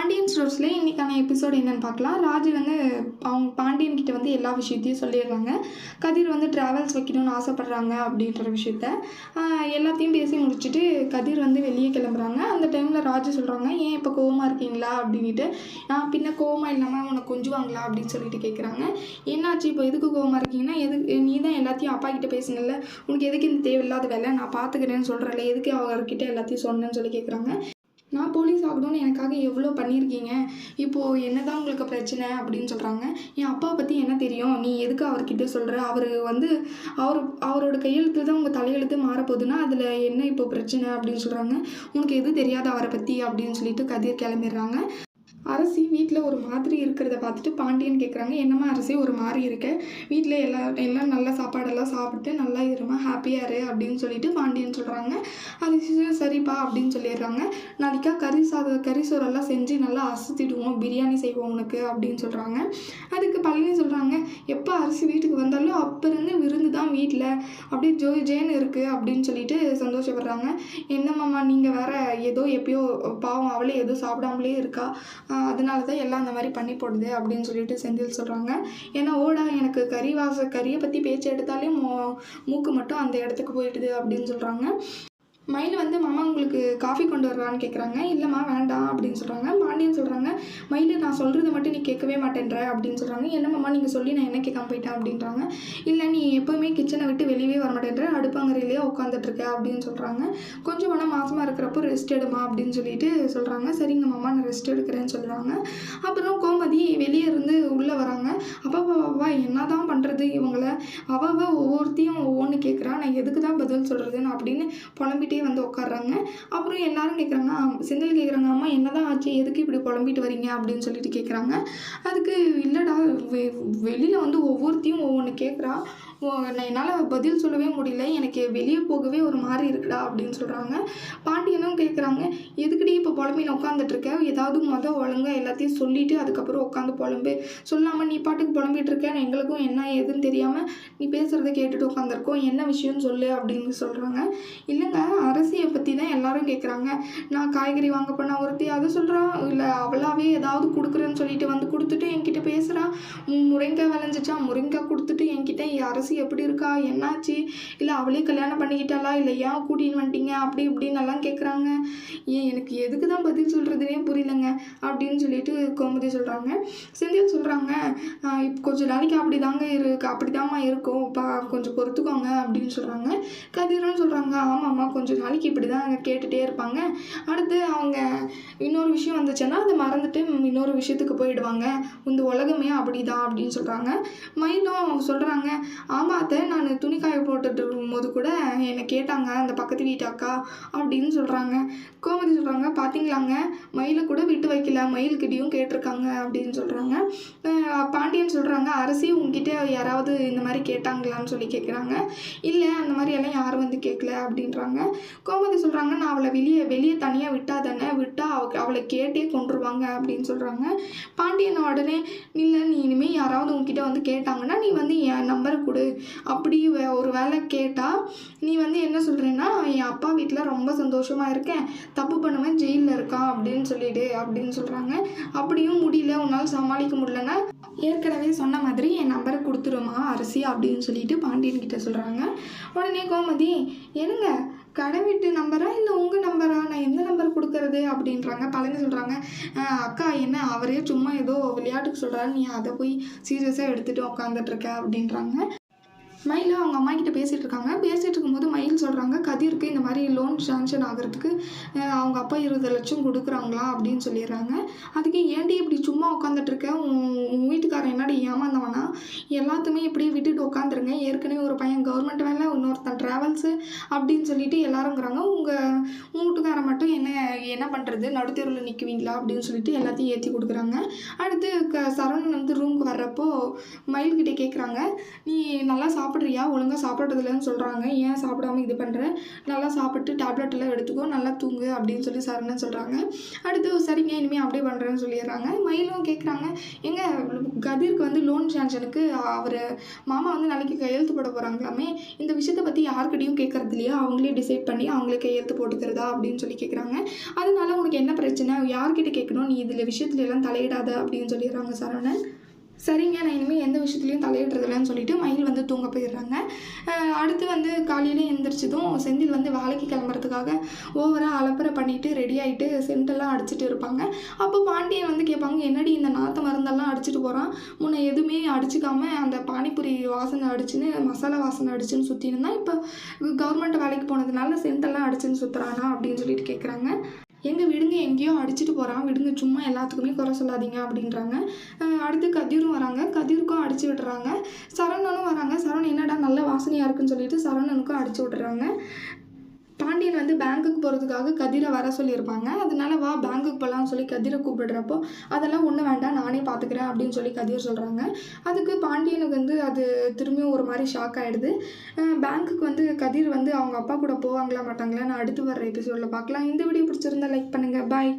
பாண்டியன் ஸ்டோர்ஸில் இன்றைக்கான எபிசோடு என்னென்னு பார்க்கலாம். ராஜு வந்து அவங்க பாண்டியன் கிட்ட வந்து எல்லா விஷயத்தையும் சொல்லிடுறாங்க. கதிர் வந்து ட்ராவல்ஸ் வைக்கணும்னு ஆசைப்பட்றாங்க அப்படின்ற விஷயத்த எல்லாத்தையும் பேசி முடிச்சுட்டு கதிர் வந்து வெளியே கிளம்புறாங்க. அந்த டைமில் ராஜு சொல்கிறாங்க ஏன் இப்போ கோவமாக இருக்கீங்களா? அப்படின்ட்டு நான் பின்ன கோவமாக இல்லாமல் உனக்கு கொஞ்சுவாங்களா? அப்படின்னு சொல்லிட்டு கேட்குறாங்க என்னாச்சு? இப்போ எதுக்கு கோவமாக இருக்கீங்கன்னா எதுக்கு நீ தான் எல்லாத்தையும் அப்பா கிட்டே பேசுனல உனக்கு எதுக்கு இந்த தேவையில்லாத வேலை? நான் பார்த்துக்கிறேன்னு சொல்கிறேன்ல எதுக்கு அவர்கிட்ட எல்லாத்தையும் சொன்னேன்னு சொல்லி கேட்குறாங்க நான் போலீஸ் ஆகணும்னு எனக்காக எவ்வளோ பண்ணியிருக்கீங்க? இப்போது என்ன தான் உங்களுக்கு பிரச்சனை அப்படின்னு சொல்கிறாங்க என் அப்பா பற்றி என்ன தெரியும்? நீ எதுக்கு அவர்கிட்ட சொல்கிற அவர் வந்து அவர் அவரோட கையெழுத்து தான் உங்கள் தலையெழுத்து மாறப்போகுதுன்னா அதில் என்ன இப்போ பிரச்சனை அப்படின்னு சொல்கிறாங்க உனக்கு எது தெரியாது அவரை பற்றி அப்படின்னு சொல்லிட்டு கதிர் கிளம்பிடுறாங்க. அரசி வீட்டில் ஒரு மாதிரி இருக்கிறத பார்த்துட்டு பாண்டியன் கேட்குறாங்க என்னம்மா அரசி ஒரு மாதிரி இருக்க? வீட்டில் எல்லா எல்லாம் நல்ல சாப்பாடெல்லாம் சாப்பிட்டு நல்லா இருமா ஹாப்பியாக இரு அப்படின்னு சொல்லிட்டு பாண்டியன் சொல்கிறாங்க அரசி சரிப்பா அப்படின்னு சொல்லிடுறாங்க. நாளைக்கா கறி சாத கறி சோறெல்லாம் செஞ்சு நல்லா அசத்திடுவோம் பிரியாணி செய்வோம் உனக்கு அப்படின்னு சொல்கிறாங்க அதுக்கு பழனி சொல்கிறாங்க எப்போ அரிசி வீட்டுக்கு வந்தாலும் அப்போ இருந்து விருந்து தான் வீட்டில் அப்படியே ஜோ ஜேன்னு இருக்குது அப்படின்னு சொல்லிட்டு சந்தோஷப்படுறாங்க. என்னம்மாம்மா நீங்கள் வேறு ஏதோ எப்பயோ பாவம் அவளே ஏதோ சாப்பிடாமலே இருக்கா? அதனால தான் எல்லாம் அந்த மாதிரி பண்ணி போடுது அப்படின்னு சொல்லிட்டு செந்தில் சொல்கிறாங்க ஏன்னா ஓடா எனக்கு கறி வாச கறியை பற்றி பேச்சு எடுத்தாலே மூ மூக்கு மட்டும் அந்த இடத்துக்கு போயிடுது அப்படின்னு சொல்கிறாங்க மயில் வந்து மாமா உங்களுக்கு காஃபி கொண்டு வரலான்னு கேட்குறாங்க இல்லைம்மா வேண்டாம் அப்படின்னு சொல்கிறாங்க சொல்கிறாங்க மயில் நான் சொல்கிறத மட்டும் நீ கேட்கவே மாட்டேன்ற அப்படின்னு சொல்கிறாங்க என்ன மாமா நீங்கள் சொல்லி நான் என்ன கேட்காம போயிட்டேன் அப்படின்றாங்க. இல்லை நீ எப்போவுமே கிச்சனை விட்டு வெளியவே வர மாட்டேன்ற அடுப்பாங்கரையிலேயே உட்காந்துட்ருக்க அப்படின்னு சொல்கிறாங்க கொஞ்சம் வேணால் மாதமாக இருக்கிறப்போ ரெஸ்ட் எடுமா அப்படின்னு சொல்லிட்டு சொல்கிறாங்க சரிங்க மாமா நான் ரெஸ்ட் எடுக்கிறேன்னு சொல்கிறாங்க அப்புறம் கோமதி வெளியே இருந்து உள்ளே வராங்க. அப்பா அப்பா என்ன தான் பண்ணுறது இவங்கள? அவ ஒவ்வொருத்தையும் ஒவ்வொன்று கேட்குறா நான் எதுக்கு தான் பதில் சொல்கிறதுன்னு அப்படின்னு புலம்பிட்டே வந்து உட்காடுறாங்க அப்புறம் எல்லாரும் கேட்குறாங்க செந்தில் கேட்குறாங்க அம்மா என்ன தான் ஆச்சு? எதுக்கு இப்படி புலம்பிட்டு வரீங்க அப்படின்னு சொல்லிட்டு கேட்குறாங்க அதுக்கு இல்லைடா வெ வெளியில் வந்து ஒவ்வொருத்தையும் ஒவ்வொன்று கேட்குறா நான் என்னால் பதில் சொல்லவே முடியல. எனக்கு வெளியே போகவே ஒரு மாதிரி இருக்குடா அப்படின்னு சொல்கிறாங்க பாண்டியனும் கேட்குறாங்க எதுக்குடி இப்போ புலம்பின்னு உட்காந்துட்ருக்க ஏதாவது மொதல் ஒழுங்காக எல்லாத்தையும் சொல்லிவிட்டு அதுக்கப்புறம் உட்காந்து புலம்பு. சொல்லாமல் நீ பாட்டுக்கு புலம்பிட்டு இருக்கேன் எங்களுக்கும் என்ன ஏதுன்னு தெரியாமல் நீ பேசுகிறத கேட்டுட்டு உட்காந்துருக்கோம் என்ன விஷயம்னு சொல்லு அப்படின்னு சொல்கிறாங்க இல்லைங்க அரசு எல்லாரும் கேட்குறாங்க நான் காய்கறி வாங்க போனால் ஒருத்தி அதை சொல்கிறா இல்லை அவளாவே ஏதாவது கொடுக்குறேன்னு சொல்லிட்டு வந்து கொடுத்துட்டு என்கிட்ட பேசுகிறா முருங்கைக்காய் விளைஞ்சிச்சா முருங்கைக்காய் கொடுத்துட்டு என்கிட்ட "என் எப்படி இருக்கா? என்னாச்சு? இல்லை அவளே கல்யாணம் பண்ணிக்கிட்டாளா? இல்லை ஏன் கூட்டின்னு வந்துட்டீங்க அப்படி இப்படின்னு எல்லாம் கேட்குறாங்க ஏன் எனக்கு எதுக்கு தான் பதில் சொல்கிறதுனே புரியலங்க அப்படின்னு சொல்லிட்டு கோமதி சொல்கிறாங்க செந்தில் சொல்கிறாங்க இப்போ கொஞ்சம் நாளைக்கு அப்படி தாங்க இருக்கு அப்படி இருக்கும். பா கொஞ்சம் பொறுத்துக்கோங்க அப்படின்னு சொல்கிறாங்க கதிரும் சொல்கிறாங்க ஆமாம்மா கொஞ்சம் நாளைக்கு இப்படி தான் கேட்டுகிட்டே இருப்பாங்க. அடுத்து அவங்க இன்னொரு விஷயம் வந்துச்சுன்னா அதை மறந்துட்டு இன்னொரு விஷயத்துக்கு போயிடுவாங்க. இந்த உலகமே அப்படிதான் அப்படின்னு சொல்கிறாங்க மயிலும் சொல்கிறாங்க ஆமாத்த அத்தை நான் துணி காய போட்டுட்டு இருக்கும்போது கூட என்னை கேட்டாங்க அந்த பக்கத்து வீட்டு அக்கா அப்படின்னு சொல்கிறாங்க கோமதி சொல்கிறாங்க பார்த்தீங்களாங்க மயிலை கூட விட்டு வைக்கல மயில்கிட்டையும் கேட்டிருக்காங்க அப்படின்னு சொல்கிறாங்க அப்படின்னு சொல்கிறாங்க அரிசி உங்ககிட்ட யாராவது இந்த மாதிரி கேட்டாங்களான்னு சொல்லி கேட்குறாங்க இல்லை அந்த மாதிரி எல்லாம் யாரும் வந்து கேட்கல அப்படின்றாங்க. கோமதி சொல்கிறாங்க நான் அவளை வெளியே வெளியே தனியாக விட்டா தானே? விட்டால் அவ அவளை கேட்டே கொண்டுருவாங்க அப்படின்னு சொல்கிறாங்க பாண்டியன் உடனே இல்லை நீ இனிமேல் யாராவது உங்ககிட்ட வந்து கேட்டாங்கன்னா நீ வந்து என் நம்பரை கொடு. அப்படி வே- ஒரு வேளை கேட்டால் நீ வந்து என்ன சொல்கிறேன்னா என் அப்பா வீட்டில் ரொம்ப சந்தோஷமாக இருக்கேன். தப்பு பண்ணுவேன் ஜெயிலில் இருக்கான் அப்படின்னு சொல்லிடு அப்படின்னு சொல்கிறாங்க அப்படியும் முடியல. உன்னால் சமாளிக்க முடியலன்னா ஏற்கனவே சொன்ன மாதிரி என் நம்பரை கொடுத்துருமா அரிசி அப்படின்னு சொல்லிட்டு பாண்டியன் கிட்ட சொல்கிறாங்க உடனே கோமதி என்னங்க கடை வீட்டு நம்பரா இல்லை உங்கள் நம்பரா நான் எந்த நம்பர் கொடுக்கறது? அப்படின்றாங்க. பழனி சொல்கிறாங்க அக்கா என்ன அவரே சும்மா ஏதோ விளையாட்டுக்கு சொல்கிறாரு நீ அதை போய் சீரியஸாக எடுத்துகிட்டு உட்காந்துட்ருக்க அப்படின்றாங்க. மயில் அவங்க அம்மா கிட்ட பேசிகிட்டு இருக்காங்க. பேசிகிட்டு இருக்கும்போது மயில் சொல்கிறாங்க கதிருக்கு இந்த மாதிரி லோன் சாங்ஷன் ஆகிறதுக்கு அவங்க அப்பா இருபது லட்சம் கொடுக்குறாங்களா? அப்படின்னு சொல்லிடுறாங்க. அதுக்கு ஏன்டி இப்படி சும்மா உட்காந்துட்டு இருக்க? உன் வீட்டுக்காரன் என்னடி ஏமாந்தவனா? எல்லாத்தையுமே இப்படியே விட்டுட்டு உட்காந்துருங்க ஏற்கனவே ஒரு பையன் கவர்மெண்ட் வேலை இன்னொருத்தன் ட்ராவல்ஸு அப்படின்னு சொல்லிட்டு எல்லாருங்கிறாங்க. உங்கள் உங்கள் வீட்டுக்காரன் மட்டும் என்ன என்ன பண்ணுறது நடுத்தெருவில் நிற்குவீங்களா அப்படின்னு சொல்லிட்டு எல்லாத்தையும் ஏற்றி கொடுக்குறாங்க. அடுத்து க சரவணன் வந்து ரூமுக்கு வர்றப்போ மயில்கிட்ட கேட்குறாங்க நீ நல்லா சாப்பிட்டு சாப்பிட்றியா? ஒழுங்காக சாப்பிட்றதுலன்னு சொல்கிறாங்க ஏன் சாப்பிடாம இது பண்ணுற நல்லா சாப்பிட்டு டேப்லெட் எல்லாம் எடுத்துக்கோ நல்லா தூங்கு அப்படின்னு சொல்லி சரவணன் சொல்கிறாங்க அடுத்து சரிங்க இனிமேல் அப்படியே பண்ணுறேன்னு சொல்லிடுறாங்க. மயிலும் கேட்குறாங்க எங்கள் கதிருக்கு வந்து லோன் சாங்ஷனுக்கு அவர் மாமா வந்து நாளைக்கு கையெழுத்து போட போகிறாங்களாமே இந்த விஷயத்தை பற்றி யாருக்கிட்டையும் கேட்குறது இல்லையா? அவங்களே டிசைட் பண்ணி அவங்களே கையெழுத்து போட்டுக்கிறதா அப்படின்னு சொல்லி கேட்குறாங்க அதனால உனக்கு என்ன பிரச்சனை? யார்கிட்ட கேட்கணும்? நீ இதில் விஷயத்துல எல்லாம் தலையிடாத அப்படின்னு சொல்லிடுறாங்க சரவணன் சரிங்க நான் இனிமேல் எந்த விஷயத்துலையும் தலையிடுறதில்லன்னு சொல்லிட்டு மயில் வந்து தூங்க போயிடுறாங்க. அடுத்து வந்து காலையில் எந்திரிச்சதும் செந்தில் வந்து வேலைக்கு கிளம்புறதுக்காக ஓவராக அலப்பறை பண்ணிவிட்டு ரெடி ஆகிட்டு சென்டெல்லாம் அடிச்சிட்டு இருப்பாங்க. அப்போ பாண்டியன் வந்து கேட்பாங்க என்னடி இந்த நாற்று மருந்தெல்லாம் அடிச்சிட்டு போகிறான் முன்ன எதுவுமே அடிச்சுக்காமல் அந்த பானிபூரி வாசனை அடிச்சுன்னு மசாலா வாசனை அடிச்சுன்னு சுற்றின்னு தான் இப்போ கவர்மெண்ட் வேலைக்கு போனதுனால சென்டெல்லாம் அடிச்சுன்னு சுற்றுறானா அப்படின்னு சொல்லிட்டு கேட்குறாங்க. எங்கள் விடுங்க எங்கேயோ அடிச்சிட்டு போகிறான் விடுங்க சும்மா எல்லாத்துக்குமே குறை சொல்லாதீங்க அப்படின்றாங்க. அடுத்து கதிரும் வராங்க. கதிருக்கும் அடிச்சு விட்டுறாங்க சரவணனும் வராங்க. சரவணன் என்னடா நல்ல வாசனையாக இருக்குன்னு சொல்லிட்டு சரவணனுக்கும் அடிச்சு விட்டுறாங்க பாண்டியன் வந்து பேங்க்குக்கு போகிறதுக்காக கதிரை வர சொல்லியிருப்பாங்க. அதனால வா பேங்க்குக்கு போகலான்னு சொல்லி கதிரை கூப்பிடுறப்போ அதெல்லாம் ஒன்றும் வேண்டாம் நானே பார்த்துக்கிறேன் அப்படின்னு சொல்லி கதிர் சொல்கிறாங்க அதுக்கு பாண்டியனுக்கு வந்து அது திரும்பியும் ஒரு மாதிரி ஷாக் ஆகிடுது பேங்க்குக்கு வந்து கதிர் வந்து அவங்க அப்பா கூட போவாங்களா மாட்டாங்களா நான் அடுத்து வர்ற எபிசோடில் பார்க்கலாம். இந்த வீடியோ பிடிச்சிருந்தா லைக் பண்ணுங்கள் பாய்